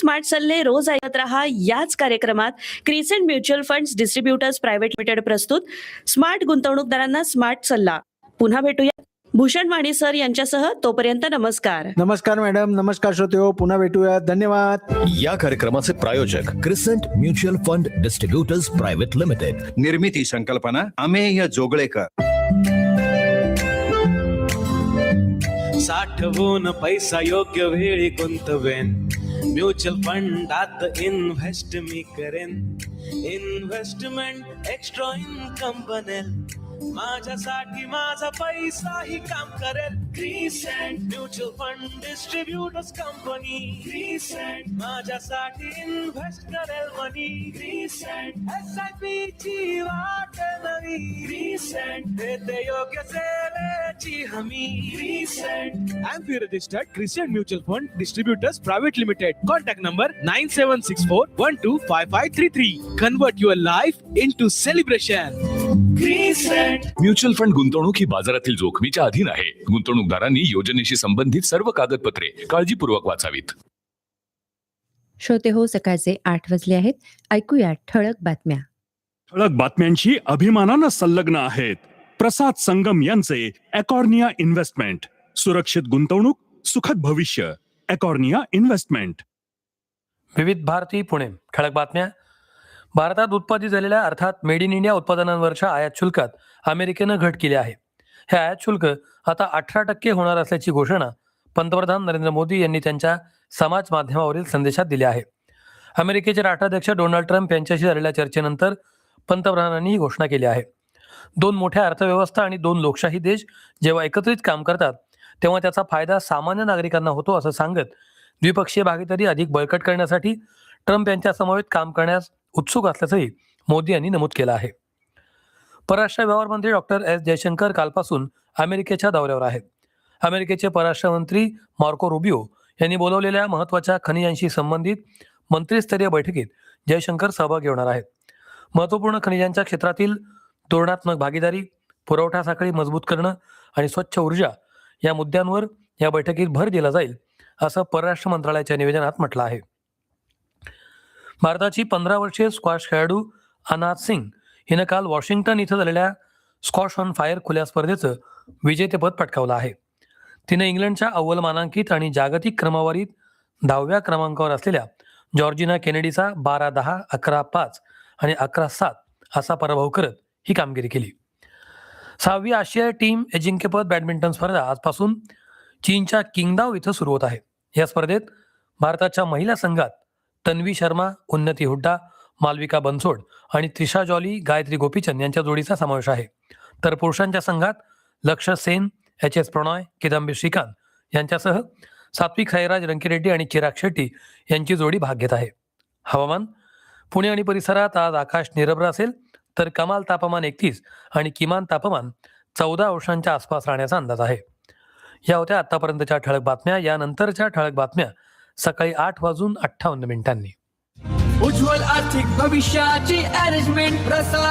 Smart सल्ले रोज ऐकत रहा याच कार्यक्रमात Crescent mutual funds distributors private limited प्रस्तुत स्मार्ट गुंतवणूकदारांना स्मार्ट सल्ला. पुन्हा भेटूया. भूषण माने सर यांच्यासह तोपर्यंत नमस्कार. नमस्कार मॅडम नमस्कार श्रोते पुन्हा भेटूया. धन्यवाद. या कार्यक्रमाचे प्रायोजक Crescent mutual fund distributors private limited. निर्मिती संकल्पना अमेय जोगळेकर. साठवून पैसा योग्य वेळी गुंतवेन. म्युच्युअल फंडात इन्व्हेस्ट मी करेन इन्व्हेस्टमेंट एक्स्ट्रा इन्कम बनेल माझ्यासाठी माझा पैसा ही काम करेल Crescent mutual fund distributors company Crescent माझ्यासाठी इन्व्हेस्ट करेल money Crescent S I P ची वाट नवी क्रिसेंट देते योग्य सेवे Crescent AMP registered Crescent Mutual Fund Distributors Private Limited. Contact number 9764-125533. Convert your life into celebration. Crescent mutual fund गुंतवणूक ही बाजारातील जोखमीच्या अधीन आहे. गुंतवणूकदारांनी योजनेशी संबंधित सर्व कागदपत्रे काळजीपूर्वक वाचावीत. श्रोते हो सकाळचे आठ वाजले आहेत. ऐकूया ठळक बातम्या. ठळक बातम्यांशी अभिमानानं संलग्न आहेत. प्रसाद संगम यांचे अकॉर्निया इन्व्हेस्टमेंट. सुरक्षित गुंतवणूक सुखद भविष्य. अकॉर्निया इन्व्हेस्टमेंट. विविध भारती पुणे. ठळक बातम्या. भारतात उत्पादित झालेल्या अर्थात मेड इन इंडिया उत्पादनांवरच्या आयात शुल्कात अमेरिकेनं घट केली आहे. हे आयात शुल्क आता अठरा टक्के होणार असल्याची घोषणा पंतप्रधान नरेंद्र मोदी यांनी त्यांच्या समाज माध्यमावरील संदेशात दिली आहे. अमेरिकेचे राष्ट्राध्यक्ष डोनाल्ड ट्रम्प यांच्याशी झालेल्या चर्चेनंतर पंतप्रधानांनी ही घोषणा केली आहे. दोन मोठ्या अर्थव्यवस्था आणि दोन लोकशाही देश जेव्हा एकत्रित काम करतात तेव्हा त्याचा फायदा सामान्य नागरिकांना होतो असं सांगत द्विपक्षीय भागीदारी अधिक बळकट करण्यासाठी ट्रम्प यांच्या समवेत काम करण्यास उत्सुक असल्याचंही मोदी यांनी नमूद केलं आहे. परराष्ट्र व्यवहार मंत्री डॉक्टर एस जयशंकर कालपासून अमेरिकेच्या दौऱ्यावर आहेत. अमेरिकेचे परराष्ट्र मंत्री मार्को रुबिओ यांनी बोलवलेल्या महत्त्वाच्या खनिजांशी संबंधित मंत्रीस्तरीय बैठकीत जयशंकर सहभागी होणार आहेत. महत्त्वपूर्ण खनिजांच्या क्षेत्रातील धोरणात्मक भागीदारी पुरवठा साखळी मजबूत करणं आणि स्वच्छ ऊर्जा या मुद्द्यांवर या बैठकीत भर दिला जाईल असं परराष्ट्र मंत्रालयाच्या निवेदनात म्हटलं आहे. भारताची पंधरा वर्षीय स्क्वॉश खेळाडू अनाथ सिंग हिनं काल वॉशिंग्टन इथं झालेल्या स्कॉश ऑन फायर खुल्या स्पर्धेचं विजेतेपद पटकावलं आहे. तिनं इंग्लंडच्या अव्वल मानांकित आणि जागतिक क्रमवारीत दहाव्या क्रमांकावर असलेल्या जॉर्जिना केनेडीचा बारा दहा अकरा पाच आणि अकरा सात असा पराभव करत ही कामगिरी केली. सहावी आशिया टीम अजिंक्यपद बॅडमिंटन स्पर्धा आजपासून चीनच्या किंगदाव इथं सुरू होत आहे. या स्पर्धेत भारताच्या महिला संघात तन्वी शर्मा उन्नती हुड्डा मालविका बनसोड आणि त्रिशा जॉली गायत्री गोपीचंद यांच्या जोडीचा समावेश आहे. तर पुरुषांच्या संघात लक्ष सेन एच एस प्रणॉय किदंबी श्रीकांत यांच्यासह सात्विक साईराज रंकीरेड्डी आणि चिराग शेट्टी यांची जोडी भाग घेत आहे. हवामान पुणे आणि परिसरात आज आकाश निरभ्र असेल. तर कमाल तापमान एकतीस आणि किमान तापमान चौदा अंशांच्या आसपास राहण्याचा अंदाज आहे. या होत्या आतापर्यंतच्या ठळक बातम्या. यानंतरच्या ठळक बातम्या सकाळी आठ वाजून अठ्ठावन्न मिनिटांनी. उज्ज्वल आर्थिक भविष्याची अरेंजमेंट प्रसाद.